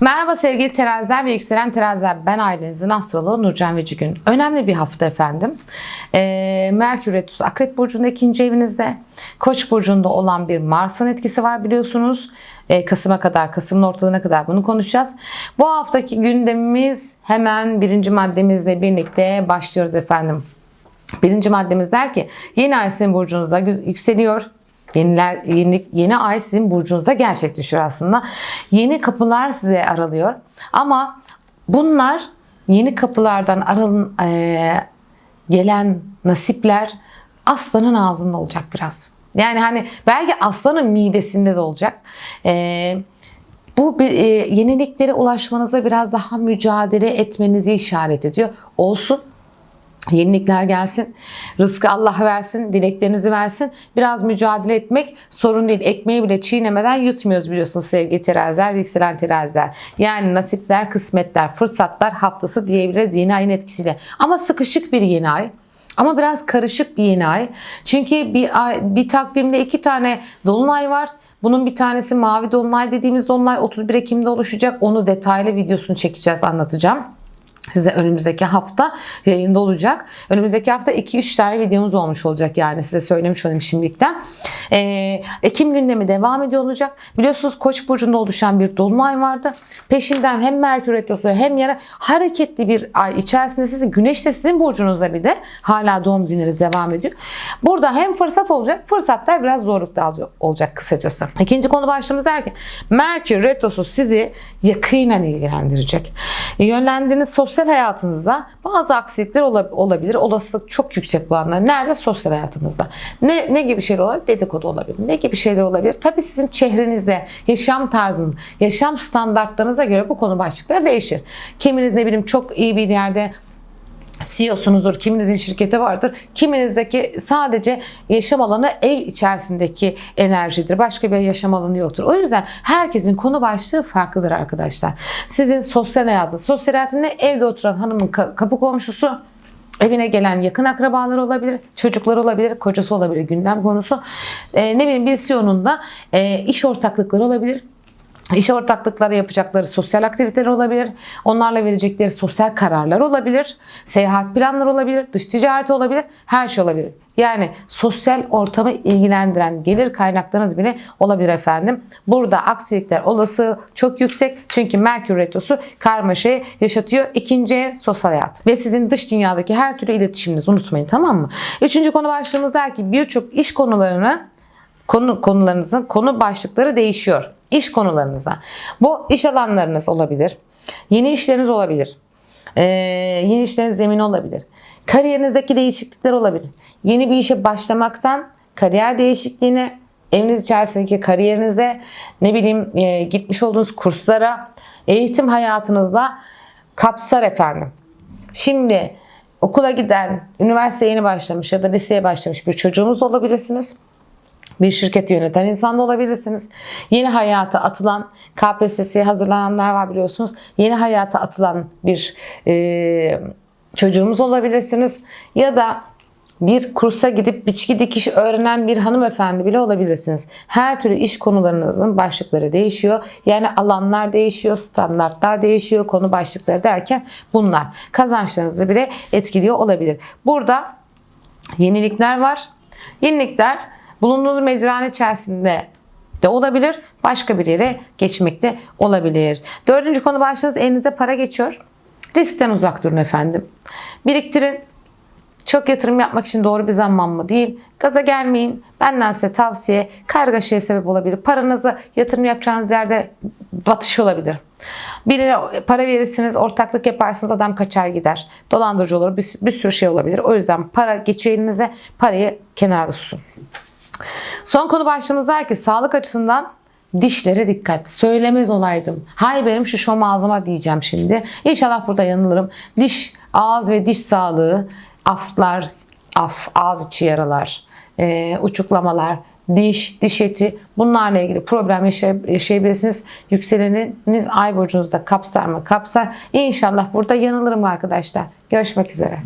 Merhaba sevgili teraziler ve yükselen teraziler. Ben ailenizin astroloğu Nurcan Vecigün. Önemli bir hafta efendim. Ee, Merkür Retrus Akrep Burcu'nda ikinci evinizde. Koç Burcu'nda olan bir Mars'ın etkisi var biliyorsunuz. Ee, Kasım'a kadar, Kasım'ın ortalarına kadar bunu konuşacağız. Bu haftaki gündemimiz hemen birinci maddemizle birlikte başlıyoruz efendim. Birinci maddemiz der ki yeni ay sizin burcunuzda yükseliyor. Yeniler, yeni, yeni ay sizin burcunuzda gerçekleşiyor aslında. Yeni kapılar size aralıyor. Ama bunlar yeni kapılardan aralın, e, gelen nasipler aslanın ağzında olacak biraz. Yani hani belki aslanın midesinde de olacak. E, bu bir, e, yeniliklere ulaşmanıza biraz daha mücadele etmenizi işaret ediyor. Olsun. Yenilikler gelsin. Rızkı Allah versin. Dileklerinizi versin. Biraz mücadele etmek sorun değil. Ekmeği bile çiğnemeden yutmuyoruz biliyorsunuz sevgili teraziler, yükselen teraziler. Yani nasipler, kısmetler, fırsatlar haftası diyebiliriz yeni ayın etkisiyle. Ama sıkışık bir yeni ay. Ama biraz karışık bir yeni ay. Çünkü bir ay, bir takvimde iki tane dolunay var. Bunun bir tanesi mavi dolunay dediğimiz dolunay 31 Ekim'de oluşacak. Onu detaylı videosunu çekeceğiz, anlatacağım size önümüzdeki hafta yayında olacak. Önümüzdeki hafta 2-3 tane videomuz olmuş olacak yani size söylemiş olayım şimdilikten. Ee, Ekim gündemi devam ediyor olacak. Biliyorsunuz Koç burcunda oluşan bir dolunay vardı. Peşinden hem Merkür Retrosu hem yara hareketli bir ay içerisinde sizi Güneş de sizin burcunuzda bir de hala doğum günleriniz devam ediyor. Burada hem fırsat olacak fırsatlar biraz zorlukta olacak kısacası. İkinci konu başlığımız der ki Merkür Retrosu sizi yakinen ilgilendirecek. Yönlendiğiniz sosyal hayatınızda bazı aksilikler olabilir. Olasılık çok yüksek bu anlar. Nerede? Sosyal hayatımızda. Ne, ne gibi şeyler olabilir? Dedikodu olabilir. Ne gibi şeyler olabilir? Tabii sizin çehrenizde, yaşam tarzınız, yaşam standartlarınıza göre bu konu başlıkları değişir. Kiminiz ne bileyim çok iyi bir yerde CEO'sunuzdur, kiminizin şirketi vardır, kiminizdeki sadece yaşam alanı ev içerisindeki enerjidir. Başka bir yaşam alanı yoktur. O yüzden herkesin konu başlığı farklıdır arkadaşlar. Sizin sosyal hayatınız, sosyal hayatında evde oturan hanımın kapı komşusu, Evine gelen yakın akrabalar olabilir, çocuklar olabilir, kocası olabilir gündem konusu. Ee, ne bileyim bir CEO'nun e, iş ortaklıkları olabilir. İş ortaklıkları yapacakları sosyal aktiviteler olabilir. Onlarla verecekleri sosyal kararlar olabilir. Seyahat planları olabilir. Dış ticareti olabilir. Her şey olabilir. Yani sosyal ortamı ilgilendiren gelir kaynaklarınız bile olabilir efendim. Burada aksilikler olası çok yüksek. Çünkü Merkür Retrosu karmaşayı yaşatıyor. İkinci sosyal hayat. Ve sizin dış dünyadaki her türlü iletişiminizi unutmayın tamam mı? Üçüncü konu başlığımız der ki birçok iş konularını konu konularınızın konu başlıkları değişiyor. İş konularınıza. Bu iş alanlarınız olabilir. Yeni işleriniz olabilir. Ee, yeni işleriniz zemin olabilir. Kariyerinizdeki değişiklikler olabilir. Yeni bir işe başlamaktan kariyer değişikliğine, eviniz içerisindeki kariyerinize, ne bileyim e, gitmiş olduğunuz kurslara, eğitim hayatınızda kapsar efendim. Şimdi okula giden, üniversite yeni başlamış ya da liseye başlamış bir çocuğumuz olabilirsiniz bir şirketi yöneten insan da olabilirsiniz. Yeni hayata atılan KPSS'ye hazırlananlar var biliyorsunuz. Yeni hayata atılan bir e, çocuğumuz olabilirsiniz. Ya da bir kursa gidip biçki dikiş öğrenen bir hanımefendi bile olabilirsiniz. Her türlü iş konularınızın başlıkları değişiyor. Yani alanlar değişiyor, standartlar değişiyor, konu başlıkları derken bunlar kazançlarınızı bile etkiliyor olabilir. Burada yenilikler var. Yenilikler bulunduğunuz mecranın içerisinde de olabilir. Başka bir yere geçmek de olabilir. Dördüncü konu başlığınız elinize para geçiyor. Riskten uzak durun efendim. Biriktirin. Çok yatırım yapmak için doğru bir zaman mı değil. Gaza gelmeyin. Benden size tavsiye kargaşaya sebep olabilir. Paranızı yatırım yapacağınız yerde batış olabilir. Birine para verirsiniz, ortaklık yaparsınız adam kaçar gider. Dolandırıcı olur, bir, bir sürü şey olabilir. O yüzden para geçiyor elinize, parayı kenarda tutun. Son konu başlığımız der ki sağlık açısından dişlere dikkat. Söylemez olaydım. Hay benim şu şom ağzıma diyeceğim şimdi. İnşallah burada yanılırım. Diş, ağız ve diş sağlığı, aflar, af, ağız içi yaralar, e, uçuklamalar, diş, diş eti bunlarla ilgili problem yaşayabilirsiniz. Yükseleniniz ay burcunuzda kapsar mı? Kapsar. İnşallah burada yanılırım arkadaşlar. Görüşmek üzere.